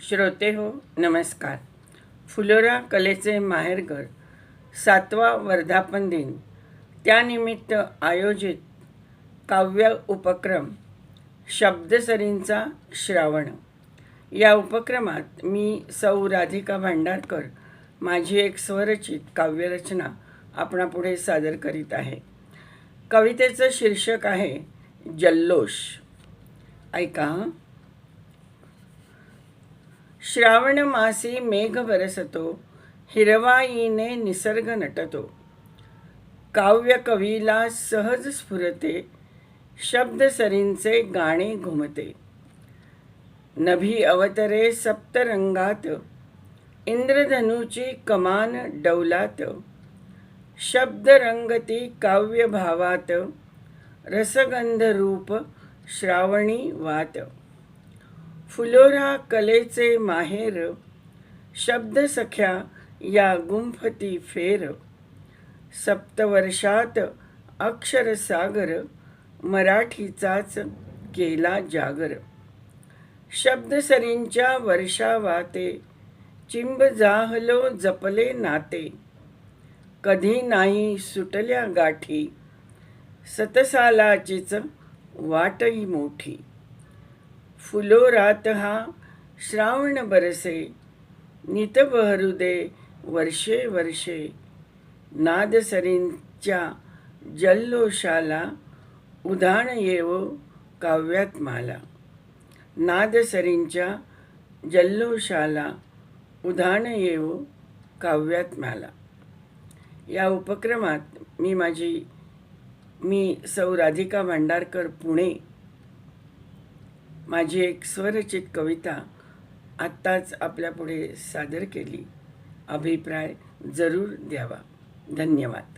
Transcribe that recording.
श्रोते हो नमस्कार. फुलोरा कलेचे माहेरघर सातवा वर्धापन दिन. त्यानिमित्त आयोजित काव्य उपक्रम शब्दसरींचा श्रावण. या उपक्रमात मी सौ राधिका भांडारकर माझी एक स्वरचित काव्यरचना आपणापुढे सादर करीत आहे. कवितेचं शीर्षक आहे जल्लोष. ऐका श्रावण मासी मेघ बरसतो हिरवाईने निसर्ग नटतो काव्य कवीला सहज स्फुरते शब्दसरींचे गाणे घुमते नभी अवतरे सप्तरंगात इंद्रधनुची कमान डौलात शब्दरंगती काव्यभावात रसगंधरूप श्रावणी वात फुलोरा कलेचे माहेर शब्दसख्या या गुंफती फेर. सप्तवर्षात अक्षरसागर मराठीचाच केला जागर. शब्दसरींच्या वर्षावाते चिंब जाहलो जपले नाते. कधी नाही सुटल्या गाठी सतसालाचीच वाटही मोठी. फुलोरात हा श्रावण बरसे नित बहरुदे वर्षे वर्षे. नादसरींच्या जल्लोषाला उदाहरण येव काव्यात माला नादसरींच्या जल्लोषाला उदाहरण येव काव्यात माला या उपक्रमात मी माझी मी सौ राधिका भांडारकर पुणे माझी एक स्वरचित कविता आत्ताच आपल्यापुढे सादर केली. अभिप्राय जरूर द्यावा. धन्यवाद.